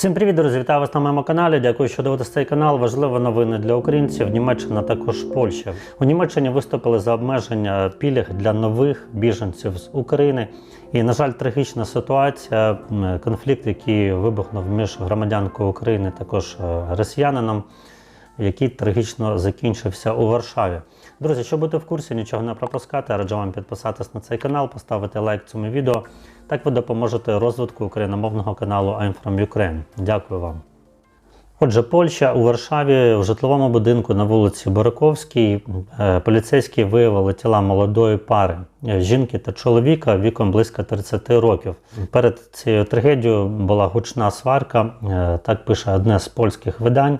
Всім привіт, друзі! Вітаю вас на моєму каналі. Дякую, що дивитесь цей канал. Важливі новини для українців. Німеччина також Польща. У Німеччині виступили за обмеження пільг для нових біженців з України. І, на жаль, трагічна ситуація. Конфлікт, який вибухнув між громадянкою України, також е, росіянином, який трагічно закінчився у Варшаві. Друзі, щоб бути в курсі, нічого не пропускати, раджу вам підписатись на цей канал, поставити лайк цьому відео. Так ви допоможете розвитку україномовного каналу I'm from Ukraine. Дякую вам. Отже, Польща у Варшаві в житловому будинку на вулиці Бораковській е, поліцейські виявили тіла молодої пари е, жінки та чоловіка віком близько 30 років. Перед цією трагедією була гучна сварка, е, так пише одне з польських видань.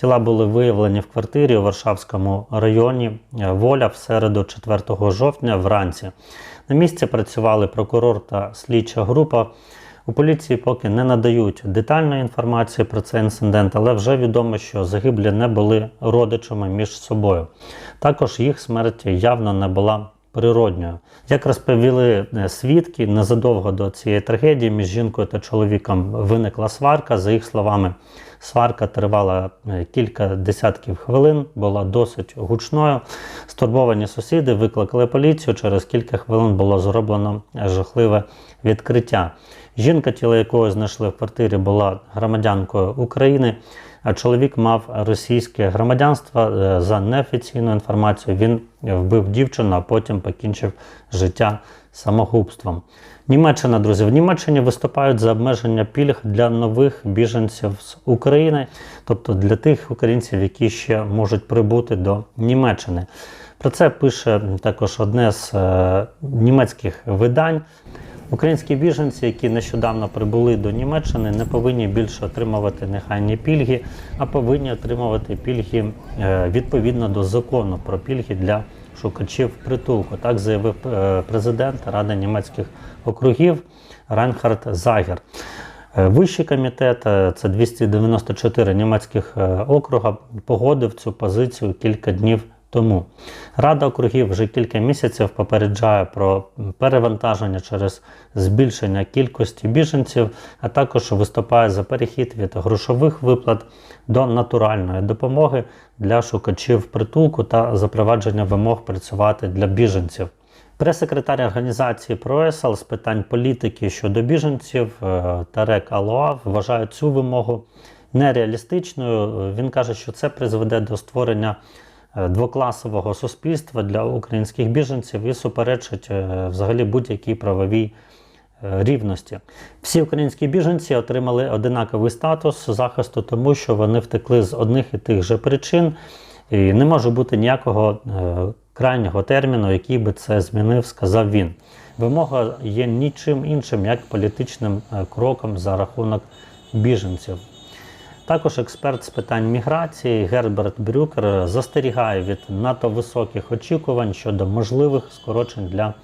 Тіла були виявлені в квартирі у Варшавському районі Воля в середу 4 жовтня вранці. На місці працювали прокурор та слідча група. У поліції поки не надають детальної інформації про цей інцидент, але вже відомо, що загиблі не були родичами між собою. Також їх смерть явно не була природньою. Як розповіли е, свідки, незадовго до цієї трагедії між жінкою та чоловіком виникла сварка. За їх словами, сварка тривала е, кілька десятків хвилин, була досить гучною. Стурбовані сусіди викликали поліцію. Через кілька хвилин було зроблено жахливе відкриття. Жінка, тіло якої знайшли в квартирі, була громадянкою України, а чоловік мав російське громадянство. Е, За неофіційною інформацією, він вбив дівчину, а потім покінчив життя самогубством. Німеччина, друзі, в Німеччині виступають за обмеження пільг для нових біженців з України, тобто для тих українців, які ще можуть прибути до Німеччини. Про це пише також одне з е, німецьких видань. Українські біженці, які нещодавно прибули до Німеччини, не повинні більше отримувати нехайні пільги, а повинні отримувати пільги е, відповідно до закону про пільги для шукачів притулку. Так заявив е, президент Ради німецьких округів Райнхард Загер. Е, Вищий комітет, це 294 німецьких округа, погодив цю позицію кілька днів тому. Рада округів вже кілька місяців попереджає про перевантаження через збільшення кількості біженців, а також виступає за перехід від грошових виплат до натуральної допомоги для шукачів притулку та запровадження вимог працювати для біженців. Прес-секретар організації ПроЕСАЛ з питань політики щодо біженців е, Тарек Алоа вважає цю вимогу нереалістичною. Він каже, що це призведе до створення двокласового суспільства для українських біженців і суперечить е, взагалі будь-якій правовій е, рівності. Всі українські біженці отримали одинаковий статус захисту, тому що вони втекли з одних і тих же причин, і не може бути ніякого е, крайнього терміну, який би це змінив, сказав він. Вимога є нічим іншим, як політичним е, кроком за рахунок біженців. Також експерт з питань міграції Герберт Брюкер застерігає від надто високих очікувань щодо можливих скорочень для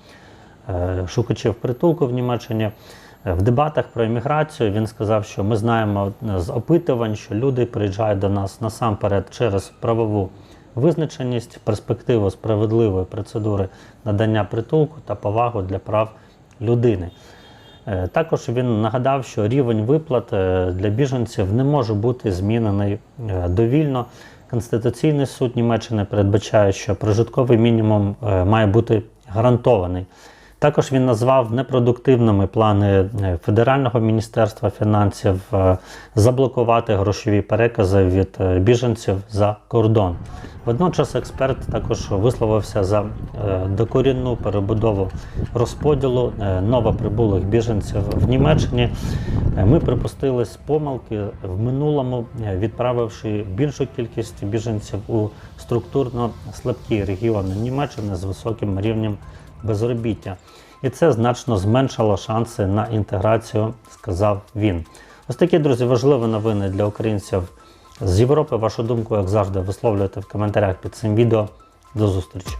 е, шукачів притулку в Німеччині. В дебатах про імміграцію він сказав, що ми знаємо з опитувань, що люди приїжджають до нас насамперед через правову визначеність, перспективу справедливої процедури надання притулку та повагу для прав людини. Е, Також він нагадав, що рівень виплат е, для біженців не може бути змінений е, довільно. Конституційний суд Німеччини передбачає, що прожитковий мінімум має бути гарантований. Також він назвав непродуктивними плани е, Федерального міністерства фінансів е, заблокувати грошові перекази від е, біженців за кордон. Водночас експерт також висловився за докорінну перебудову розподілу новоприбулих біженців в Німеччині. Ми припустились помилки в минулому, відправивши більшу кількість біженців у структурно слабкі регіони Німеччини з високим рівнем безробіття. І це значно зменшило шанси на інтеграцію, сказав він. Ось такі, друзі, важливі новини для українців з Європи. Вашу думку, як завжди, висловлюйте в коментарях під цим відео. До зустрічі!